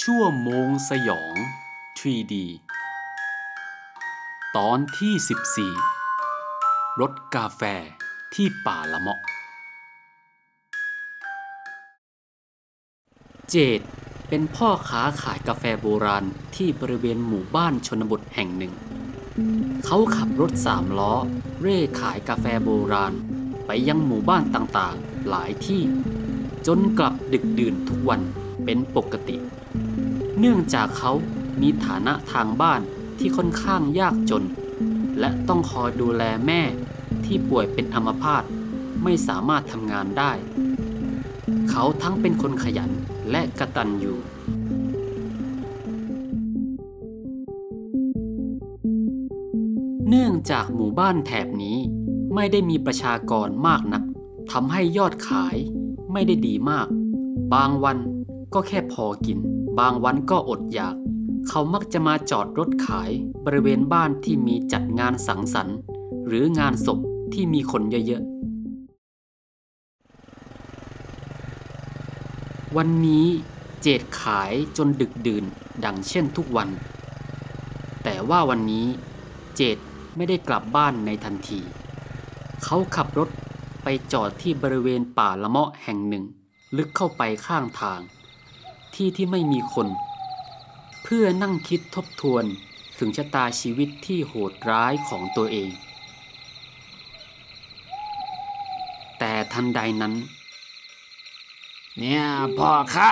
ชั่วโมงสยอง 3D ตอนที่ 14 รถกาแฟที่ป่าละเมาะ เจดเป็นพ่อค้าขายกาแฟโบราณที่บริเวณหมู่บ้านชนบทแห่งหนึ่ง เขาขับรถสามล้อ เร่ขายกาแฟโบราณ ไปยังหมู่บ้านต่างๆ หลายที่ จนกลับดึกดื่นทุกวันเป็นปกติ เนื่องจากเขามีฐานะทางบ้านที่ค่อนข้างยากจน และต้องคอยดูแลแม่ที่ป่วยเป็นอัมพาตไม่สามารถทำงานได้ เขาทั้งเป็นคนขยันและกระตันอยู่เนื่องจากหมู่บ้านแถบนี้ไม่ได้มีประชากรมากนักทำให้ยอดขายไม่ได้ดีมาก บางวันก็แค่พอกิน บางวันก็อดอยาก เขามักจะมาจอดรถขายบริเวณบ้านที่มีจัดงานสังสรรค์ หรืองานศพที่มีคนเยอะๆ วันนี้เจดขายจนดึกดื่นดังเช่นทุกวัน แต่ว่าวันนี้เจดไม่ได้กลับบ้านในทันที เขาขับรถไปจอดที่บริเวณป่าละเมาะแห่งหนึ่ง ลึกเข้าไปข้างทาง ที่ที่ไม่มีคน เพื่อนั่งคิดทบทวนถึงชะตาชีวิตที่โหดร้ายของตัวเอง แต่ทันใดนั้น เนี่ยพ่อค้า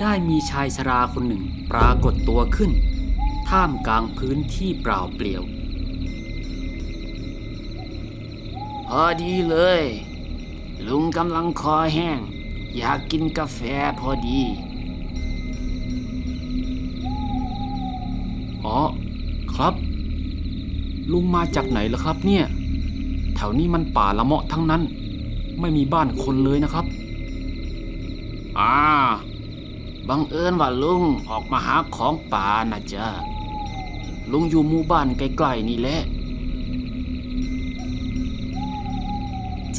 ได้มีชายชราคนหนึ่งปรากฏตัวขึ้น ท่ามกลางพื้นที่เปล่าเปลี่ยว พอดีเลย ลุงกำลังคอแห้ง อยากกินกาแฟพอดี อ๋อ ครับ ลุงมาจากไหนล่ะครับเนี่ย แถวนี้มันป่าละเมาะทั้งนั้น ไม่มีบ้านคนเลยนะครับ อ่า บังเอิญว่าลุงออกมาหาของป่านะจ๊ะลุงอยู่หมู่บ้านใกล้ๆนี่แหละ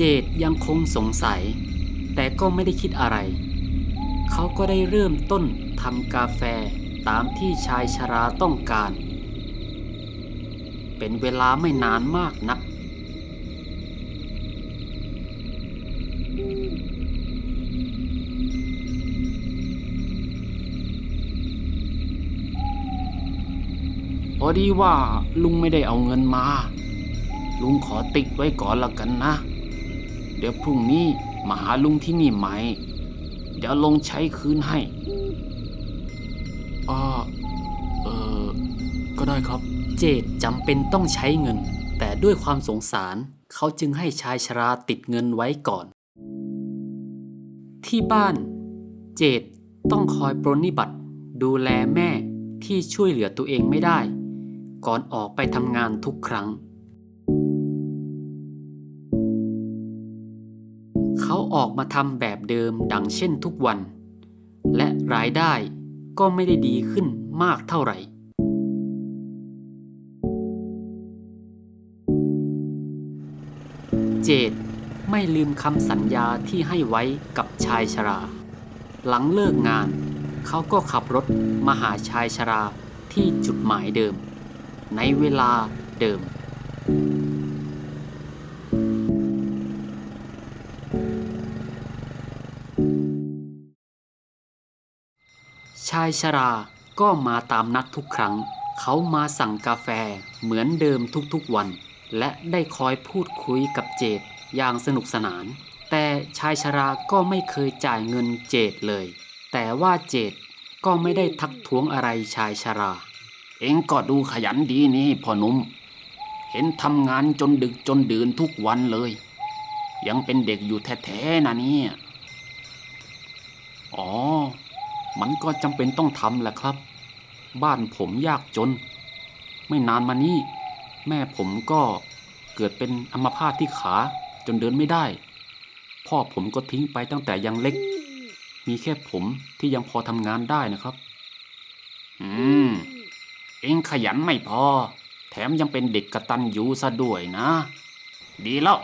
จดยังคงสงสัย แต่ก็ไม่ได้คิดอะไร เขาก็ได้เริ่มต้นทำกาแฟตามที่ชายชราต้องการ เป็นเวลาไม่นานมากนัก พอดีว่าลุงไม่ได้เอาเงินมา ลุงขอติดไว้ก่อนละกันนะ เดี๋ยวพรุ่งนี้มาหาลุงที่นี่ใหม่เดี๋ยวลงใช้คืนให้อ่าเออก็ได้ครับ เจดจำเป็นต้องใช้เงิน แต่ด้วยความสงสารเขาจึงให้ชายชราติดเงินไว้ก่อน ที่บ้าน เจดต้องคอยปรนนิบัติ ดูแลแม่ที่ช่วยเหลือตัวเองไม่ได้ ก่อนออกไปทำงานทุกครั้ง ออกมาทำแบบเดิมดังเช่นทุกวัน และรายได้ก็ไม่ได้ดีขึ้นมากเท่าไหร่ เจดไม่ลืมคำสัญญาที่ให้ไว้กับชายชรา หลังเลิกงานเขาก็ขับรถมาหาชายชราที่จุดหมายเดิม ในเวลาเดิมายชราก็มาตามนัดทุกครั้ง เขามาสั่งกาแฟเหมือนเดิมทุกๆวัน และได้คอยพูดคุยกับเจดอย่างสนุกสนาน แต่ชายชราก็ไม่เคยจ่ายเงินเจดเลย แต่ว่าเจดก็ไม่ได้ทักท้วงอะไรชายชรา เองก็ดูขยันดีนี่พ่อนุ่ม เห็นทำงานจนดึกจนดื่นทุกวันเลย ยังเป็นเด็กอยู่แท้ๆนะเนี่ยอ๋อ มันก็จำเป็นต้องทำแหละครับ บ้านผมยากจน ไม่นานมานี้ แม่ผมก็เกิดเป็นอัมพาตที่ขาจนเดินไม่ได้ พ่อผมก็ทิ้งไปตั้งแต่ยังเล็ก มีแค่ผมที่ยังพอทำงานได้นะครับ อืม เองขยันไม่พอ แถมยังเป็นเด็กกระตันยูซะด้วยนะ ดีแล้ว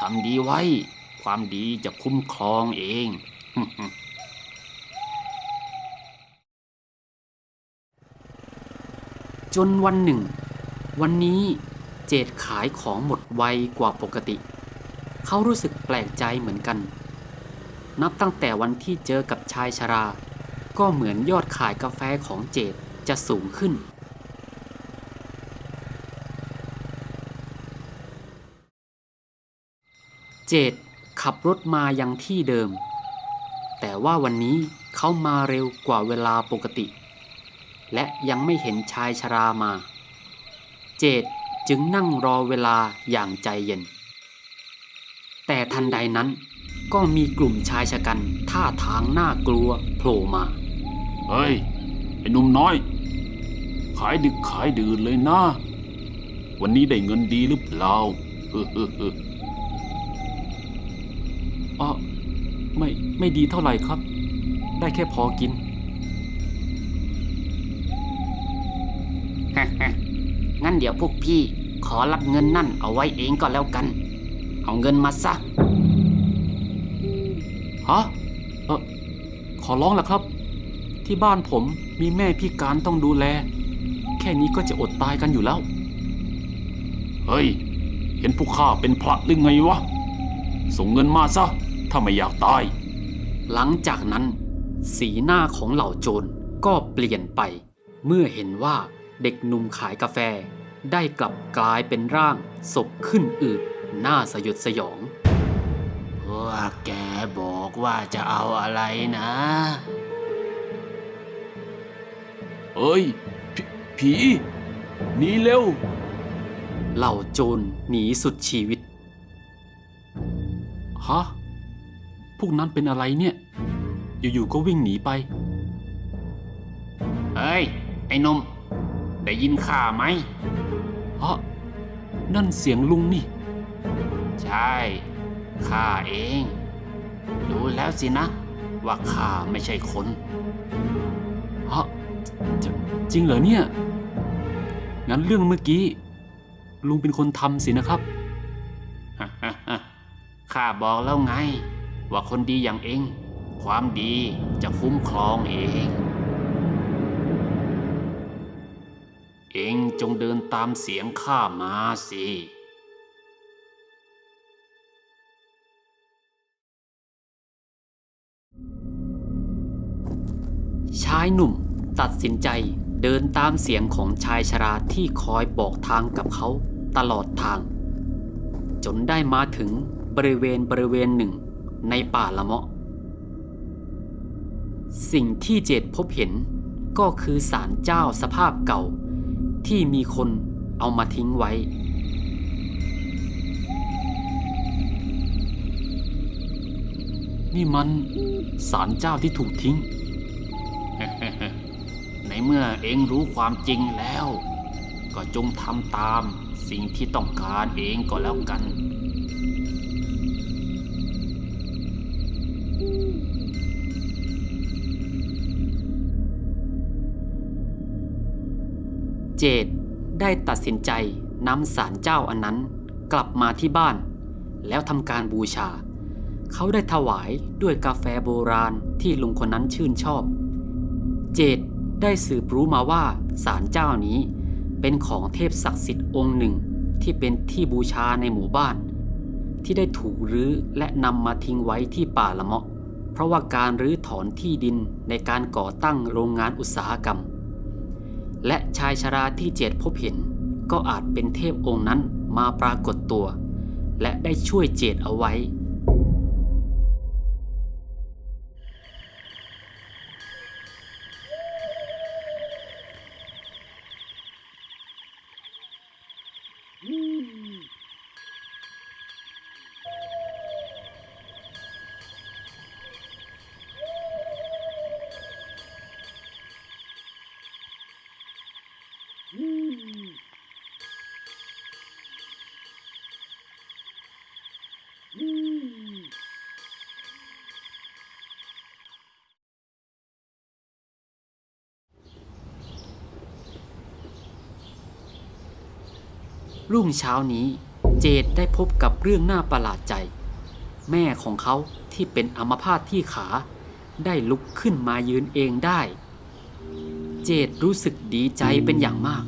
ทำดีไว้ ความดีจะคุ้มครองเอง จนวันหนึ่ง วันนี้เจดขายของหมดไวกว่าปกติ เขารู้สึกแปลกใจเหมือนกัน นับตั้งแต่วันที่เจอกับชายชรา ก็เหมือนยอดขายกาแฟของเจดจะสูงขึ้นเจดขับรถมายังที่เดิม แต่ว่าวันนี้เขามาเร็วกว่าเวลาปกติ และยังไม่เห็นชายชรามา เจดจึงนั่งรอเวลาอย่างใจเย็น แต่ทันใดนั้นก็มีกลุ่มชายชะกันท่าทางน่ากลัวโผล่มา เฮ้ย ไอ้หนุ่มน้อย ขายดึกขายดื่นเลยนะ วันนี้ได้เงินดีหรือเปล่าเฮ้อเฮ้อเฮ้ออ๋อไม่ไม่ดีเท่าไหร่ครับ ได้แค่พอกิน งั้นเดี๋ยวพวกพี่ขอรับเงินนั่นเอาไว้เองก็แล้วกัน เอาเงินมาซะฮะเออขอร้องละครับ ที่บ้านผมมีแม่พิการต้องดูแล แค่นี้ก็จะอดตายกันอยู่แล้ว เฮ้ย เห็นผู้ข้าเป็นพระหรือไงวะ ส่งเงินมาซะ ถ้าไม่อยากตาย หลังจากนั้น สีหน้าของเหล่าโจรก็เปลี่ยนไป เมื่อเห็นว่า เด็กหนุ่มขายกาแฟ ได้กลับกลายเป็นร่างศพขึ้นอืดหน้าสยดสยองพวกแกบอกว่าจะเอาอะไรนะ เอ้ยผผีหนีเร็ว เหล่าโจรหนีสุดชีวิต ฮะ พวกนั้นเป็นอะไรเนี่ย อยู่ๆก็วิ่งหนีไป เฮ้ย ไอ้หนม ได้ยินข้าไหมเฮะนั่นเสียงลุงนี่ ใช่ข้าเองดูแล้วสินะ ว่าข้าไม่ใช่คนเฮะจจริงเหรอเนี่ย งั้นเรื่องเมื่อกี้ ลุงเป็นคนทำสินะครับข้าบอกแล้วไง ว่าคนดีอย่างเอง ความดีจะคุ้มครองเอง เองจงเดินตามเสียงข้ามาสิชายหนุ่มตัดสินใจเดินตามเสียงของชายชราที่คอยบอกทางกับเขาตลอดทาง จนได้มาถึงบริเวณบริเวณหนึ่งในป่าละเมาะ สิ่งที่เจดพบเห็นก็คือศาลเจ้าสภาพเก่า ที่มีคนเอามาทิ้งไว้ นี่มันสารเจ้าที่ถูกทิ้ง ในเมื่อเองรู้ความจริงแล้ว ก็จงทำตามสิ่งที่ต้องการเองก็แล้วกัน เจดได้ตัดสินใจนำสารเจ้าอันนั้นกลับมาที่บ้าน แล้วทำการบูชา เขาได้ถวายด้วยกาแฟโบราณที่ลุงคนนั้นชื่นชอบ เจดได้สืบรู้มาว่าสารเจ้านี้เป็นของเทพศักดิ์สิทธิ์องค์หนึ่งที่เป็นที่บูชาในหมู่บ้าน ที่ได้ถูกรื้อและนำมาทิ้งไว้ที่ป่าละเมาะ เพราะว่าการรื้อถอนที่ดินในการก่อตั้งโรงงานอุตสาหกรรม และชายชราที่เจดพบเห็น ก็อาจเป็นเทพองค์นั้นมาปรากฏตัว และได้ช่วยเจดเอาไว้ รุ่งเช้านี้เจดได้พบกับเรื่องน่าประหลาดใจ แม่ของเขาที่เป็นอัมพาตที่ขา ได้ลุกขึ้นมายืนเองได้ เจดรู้สึกดีใจเป็นอย่างมาก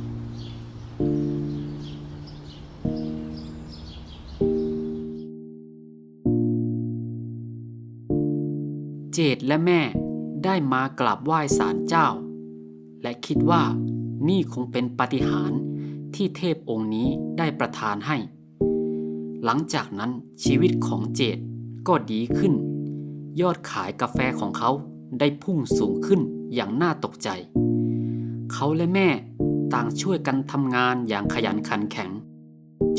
เจดและแม่ได้มากราบไหว้ศาลเจ้า และคิดว่านี่คงเป็นปาฏิหาริย์ที่เทพองค์นี้ได้ประทานให้ หลังจากนั้นชีวิตของเจดก็ดีขึ้น ยอดขายกาแฟของเขาได้พุ่งสูงขึ้นอย่างน่าตกใจ เขาและแม่ต่างช่วยกันทำงานอย่างขยันขันแข็ง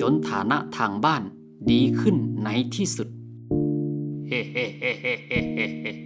จนฐานะทางบ้านดีขึ้นในที่สุด เฮ้เฮ้เฮ้เฮ้เฮ้